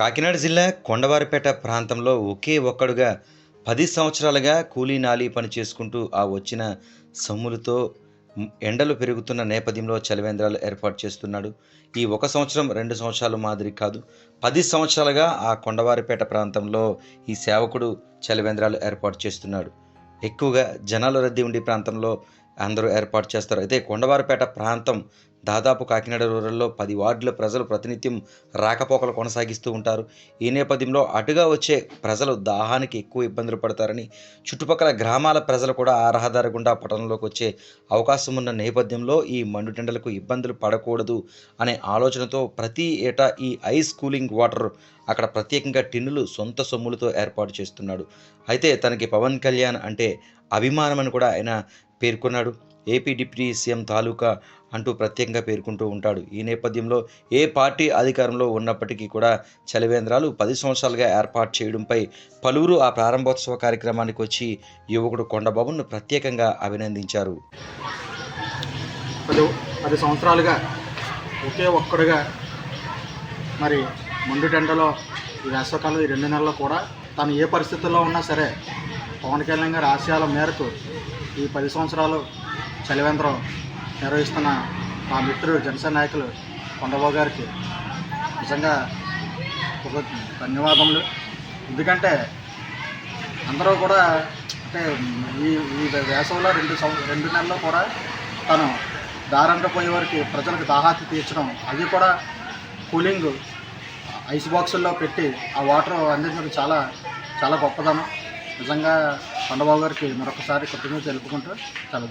కాకినాడ జిల్లా కొండవారిపేట ప్రాంతంలో ఒకే ఒక్కడుగా పది సంవత్సరాలుగా కూలీ నాలి పని చేసుకుంటూ ఆ వచ్చిన సొమ్ములతో ఎండలు పెరుగుతున్న నేపథ్యంలో చలివేంద్రాలు ఏర్పాటు చేస్తున్నాడు. ఈ ఒక సంవత్సరం రెండు సంవత్సరాలు మాదిరి కాదు. పది సంవత్సరాలుగా ఆ కొండవారిపేట ప్రాంతంలో ఈ సేవకుడు చలివేంద్రాలు ఏర్పాటు చేస్తున్నాడు. ఎక్కువగా జనాల రద్దీ ఉండే ప్రాంతంలో అందరూ ఏర్పాటు చేస్తారు. అయితే కొండవారిపేట ప్రాంతం దాదాపు కాకినాడ రూరల్లో పది వార్డుల ప్రజలు ప్రతినిత్యం రాకపోకలు కొనసాగిస్తూ ఉంటారు. ఈ నేపథ్యంలో అటుగా వచ్చే ప్రజలు దాహానికి ఎక్కువ ఇబ్బందులు పడతారని చుట్టుపక్కల గ్రామాల ప్రజలు కూడా ఆ రహదారి గుండా పట్టణంలోకి వచ్చే అవకాశం ఉన్న నేపథ్యంలో ఈ మండుటెండలకు ఇబ్బందులు పడకూడదు అనే ఆలోచనతో ప్రతి ఏటా ఈ ఐస్ కూలింగ్ వాటర్ అక్కడ ప్రత్యేకంగా టిన్నులు సొంత సొమ్ములతో ఏర్పాటు చేస్తున్నాడు. అయితే తనకి పవన్ కళ్యాణ్ అంటే అభిమానమని కూడా ఆయన పేర్కొన్నాడు. ఏపీ డిప్యూటీ సీఎం తాలూకా అంటూ ప్రత్యేకంగా పేర్కొంటూ ఉంటాడు. ఈ నేపథ్యంలో ఏ పార్టీ అధికారంలో ఉన్నప్పటికీ కూడా చలివేంద్రాలు పది సంవత్సరాలుగా ఏర్పాటు చేయడంపై పలువురు ఆ ప్రారంభోత్సవ కార్యక్రమానికి వచ్చి యువకుడు కొండబాబును ప్రత్యేకంగా అభినందించారు. పది పది సంవత్సరాలుగా ఒకే ఒక్కడుగా మరి మండుటెండలో ఈ వేసవకాలం ఈ రెండు నెలల్లో కూడా తను ఏ పరిస్థితుల్లో ఉన్నా సరే పవన్ కళ్యాణ్ గారి ఆశయాల మేరకు ఈ పది సంవత్సరాలు చలివేంద్రం నిర్వహిస్తున్న మా మిత్రుడు జనసేన నాయకులు కొండబాబు గారికి నిజంగా ఒక ధన్యవాదములు. ఎందుకంటే అందరూ కూడా అంటే ఈ ఈ వేసవిలో రెండు రెండు నెలల్లో కూడా తను దారంట పోయే వరకు ప్రజలకు దాహాతి తీర్చడం అది కూడా కూలింగ్ ఐస్ బాక్సుల్లో పెట్టి ఆ వాటర్ అందించడం చాలా చాలా గొప్పదనం. నిజంగా కొండబాబు గారికి మరొకసారి కృతజ్ఞత తెలుపుకుంటూ చాలా